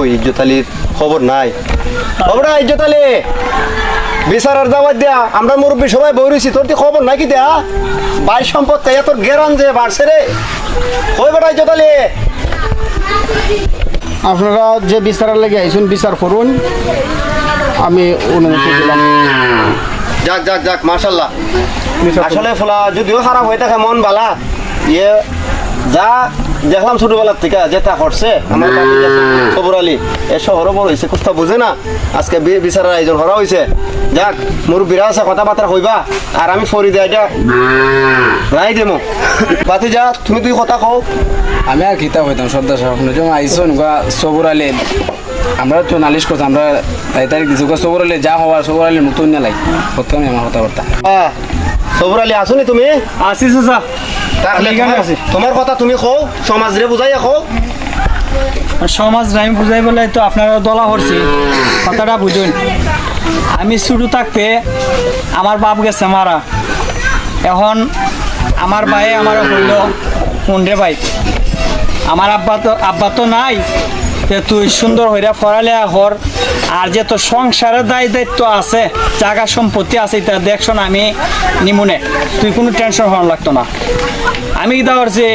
ওই ইজ্জত আলীর খবর নাই। খবরা ইজ্জত আলী বিচারার দাওয়াত দিয়া আমরা মুরব্বী সবাই বই তোর কি খবর নাকি দেয়া? বাই সম্পদ তাই তোর গেরান যে বাড়ছে রে। কই বেটা ইজ্জত আলী? আপনারা যে বিচারের লেগে আইসুন বিচার করুন। আমি অনুমতি দিলাম। যাক যাক যাক করুন। আসলে ফলা যদিও খারাপ হয়ে থাকে মন বালা ইয়ে যা দেখলাম ছোটবেলার থেকে যেটা করছে আমার খবর আলী এ শহরও বড় হয়েছে কুস্তা বুঝে না। আজকে বি- বিচারের আয়োজন করা হয়েছে। যাক মোর বিরা আছে কথাবার্তা কইবা। আর আমি ফরি দেয় যা রাই দেমো। বাতি যা তুমি তুই কথা কও। আমি আর কিতাব হইতাম শ্রদ্ধা সাহেব যখন আইসন গা সবর আলী। আমরা তো নালিশ করতাম আমরা তাই তারিখ দিছি সবর আলী যা হওয়ার সবর আলী নতুন না লাই করতাম আমার কথাবার্তা। সবর আলী আসুনি তুমি? আসি। তোমার- কথা তুমি কও সমাজ রে বুঝাইয়া কও। সমাজ আমি বুঝাই বলে তো আপনারা দলা করছি কথাটা বুঝুন। আমি শুরু থাকতে আমার বাপ গেছে মারা। এখন আমার ভাই আমার হইল মুন্ডে ভাই। আমার আব্বা তো আব্বা তো নাই। যে তুই সুন্দর হইরা ফরালে হর আর যে তো সংসারের দায় দায়িত্ব আছে, জায়গা সম্পত্তি আছে, এটা দেখছ না আমি নিমুনে। তুই কোনো টেনশন হওয়ার লাগতো না। আমি কি করছি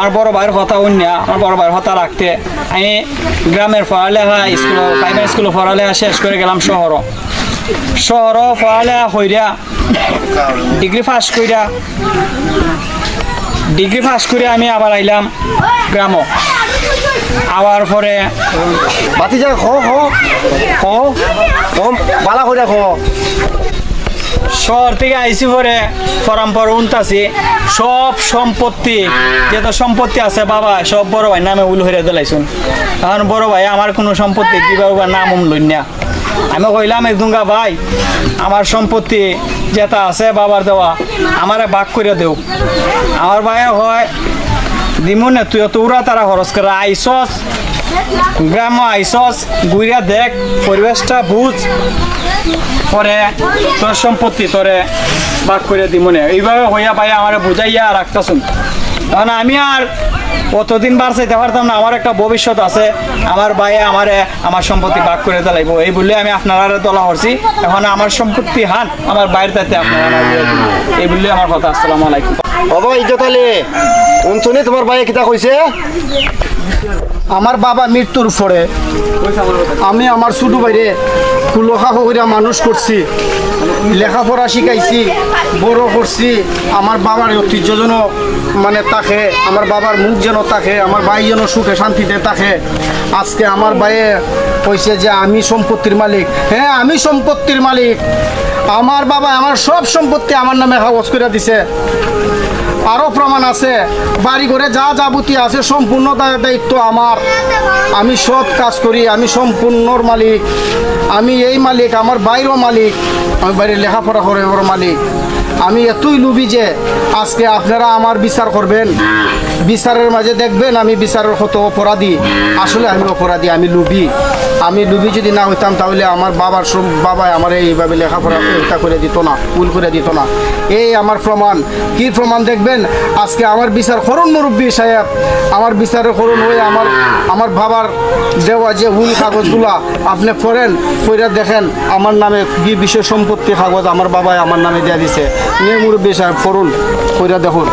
আর বড় ভাইয়ের কথা অন্য আমার বড় ভাইয়ের কথা রাখতে। আমি গ্রামের পড়ালেখা, স্কুল প্রাইমারি স্কুলে পড়ালেখা শেষ করে গেলাম শহর শহর পড়ালেখা হইরা ডিগ্রি পাস কইরা ডিগ্রি পাস করে আমি আবার আইলাম গ্রাম আবার পরে বাতি যা খ খ। খ বালা কইরা খ। শহর থেকে আইসি পরে পরম্পর উনতাছি। সব সম্পত্তি যত সম্পত্তি আছে বাবা সব বড় ভাই নামে উল হইরে দিলাইছুন। কারণ বড় ভাই আমার কোনো সম্পত্তি কীভাবে নাম উম লইন না। আমি কইলাম একদুঙ্গা ভাই আমার সম্পত্তি যেটা আছে বাবার দেওয়া আমারে ভাগ করে দেও। আমার ভাই হয় দিমনে তুই তো উড়া তারা খরচ করে। আইসস গ্রাম আইসস। গুইরা দেখ, পরিবেশটা বুঝ। পরে তোর সম্পত্তি তোরে ভাগ করে দিব মনে এইভাবে হইয়া ভাই আমার বুঝাইয়া রাখতেছুন। কারণ আমি আর অতদিন বার চাইতে পারতাম না, আমার একটা ভবিষ্যৎ আছে। আমার ভাই আমারে আমার সম্পত্তি ভাগ করে দিলাইব এই বলে আমি আপনারা দলা করছি এখন আমার সম্পত্তি হান, আমার বাইরে তাতে আপনারা এই বলে আমার কথা। আসসালামু আলাইকুম। তোমার ভাই কিতা কইছে? আমার বাবা মৃত্যুর পরে আমি আমার ছোট বাইরে কুলখা কইরা মানুষ করছি, লেখাপড়া শিখাইছি, বড় করছি। আমার বাবার ঐতিহ্য যেন মানে তাকে, আমার বাবার মুখ যেন তাকে, আমার ভাই যেন সুখে শান্তিতে তাকে। আজকে আমার ভাইয়ে কইছে যে, আমি সম্পত্তির মালিক। হ্যাঁ আমি সম্পত্তির মালিক। আমার বাবা আমার সব সম্পত্তি আমার নামে কাগজ করে দিছে। আরও প্রমাণ আছে। বাড়ি ঘরে যা যাবতীয় আছে, সম্পূর্ণ দায়িত্ব আমার। আমি সব কাজ করি, আমি সম্পূর্ণর মালিক। আমি এই মালিক, আমার বাইরও মালিক। আমি বাইরে লেখাপড়া করে মালিক। আমি এতই লুবি যে আজকে আপনারা আমার বিচার করবেন। বিচারের মাঝে দেখবেন আমি বিচারের কত অপরাধী। আসলে আমি অপরাধী, আমি লুবি আমি লুবি যদি না হইতাম, তাহলে আমার বাবার বাবাই আমার এইভাবে লেখাপড়া করে দিত না, ভুল করে দিত না। এই আমার প্রমাণ। কি প্রমাণ দেখবেন? আজকে আমার বিচার করুন মুরব্বী সাহেব, আমার বিচারে করুন হয়ে আমার আমার বাবার দেওয়া যে ভুল কাগজগুলা আপনি করেন কইরা দেখেন, আমার নামে কি বিষয় সম্পত্তি কাগজ আমার বাবাই আমার নামে দিয়ে দিছে। নিয়ে মুরব্বী সাহেব করুন কইরা দেখুন।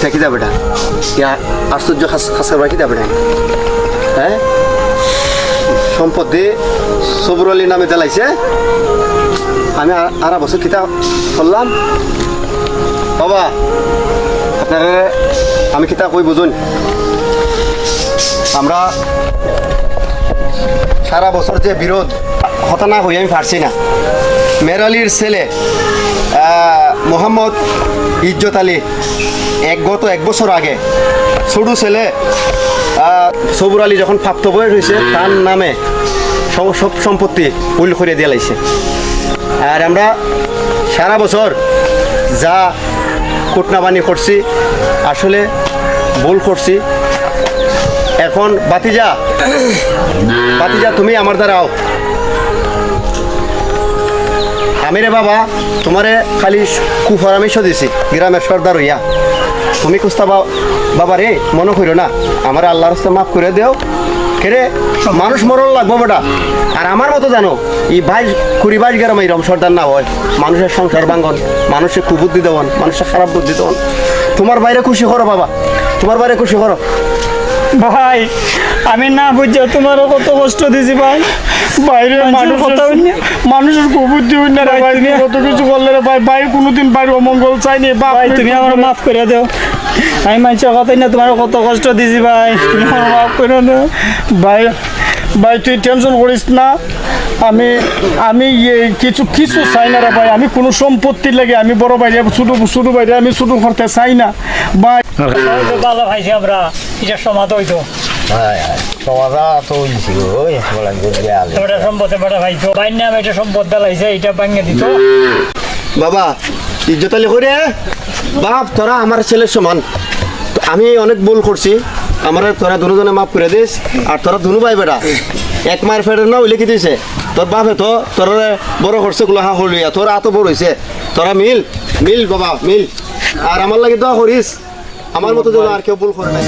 এটা কিতা আশ্চর্য খাস বেটা হ্যাঁ? সম্পত্তি সবুর আলী নামে দেলাইছে আমি আর- বছর কিতা করলাম। বাবা, আপনারা আমি কিতা কই বুঝুন? আমরা সারা বছর যে বিরোধ হতা হয়ে আমি পারছি না। মেরালির ছেলে মোহাম্মদ ইজ্জত আলী, এক গত এক বছর আগে। ছোট ছেলে সবুর আলী যখন প্রাপ্ত বয়স হয়েছে, তার নামে সব- সব সম্পত্তি উল করে দিয়ে লাইছে। আর আমরা সারা বছর যা কুটনাবানি করছি, আসলে ভুল করছি। এখন বাতিজা বাতিজা, তুমি আমার দ্বারাও আমি রে বাবা, তোমারে খালি কুপরামর্শ দিছি গ্রামের সর্দার হইয়া। তুমি কুস্তা বাবা রে মনে করো না, আমার আল্লাহর রাস্তা মাফ করে দেও। কেরে মানুষ মরণ লাগবো বেটা। আর আমার মতো জানো এই বাইশ, কুড়ি বাইশ গ্রাম এই রম সর্দার না হয়। মানুষের সংসার ভাঙ্গন মানুষের কুবুদ্ধি দেওয়ান, মানুষের খারাপ বুদ্ধি দেওয়ান। তোমার বাইরে খুশি করো বাবা, তোমার বাইরে খুশি করো। ভাই আমি না বুঝছ তোমারও কত কষ্ট দিছি ভাই। বাইরে কথা না। মানুষের কুবুদ্ধি হইন না ভাই, ভাই তুমি- কত কিছু করলে রে ভাই। ভাই কোনোদিন বাইরে অমঙ্গল চাইনি। ভাই তুমি আমার মাফ করে দাও। আমি মানুষের কথাই না তোমার কত কষ্ট দিছি ভাই। তুমি আমার মাফ করে দাও। ভাই ভাই তুই টেনশন করিস না। আমি আমি ইয়ে কিছু কিছু চাই না রে ভাই। আমি কোনো সম্পত্তির লাগে আমি বড় ভাই ছোটো ছোটো ভাইরে আমি ছোটো করতে চাই না। ভাই। ভালো ভাইছি আমরা। এটা সমাধ হইতো। বাবা ইজ্জতালি করে বাপ, তোরা আমার ছেলের সমান। আমি অনেক ভুল করছি। আমার তোরা দুজনে মাফ করে দিস, আর তোরা দুনু ভাই বেটা এক মায়ের ফেরের না লিখে দিছে। তোর বাপে তো, তোর বড় করছে গুলাহা হলিয়া। তোর এত বড় হয়েছে তোরা মিল মিল বাবা, মিল। আর আমার লাগে দোয়া করিস। আমার মতো যেন আর কেউ ভুল করে নাই।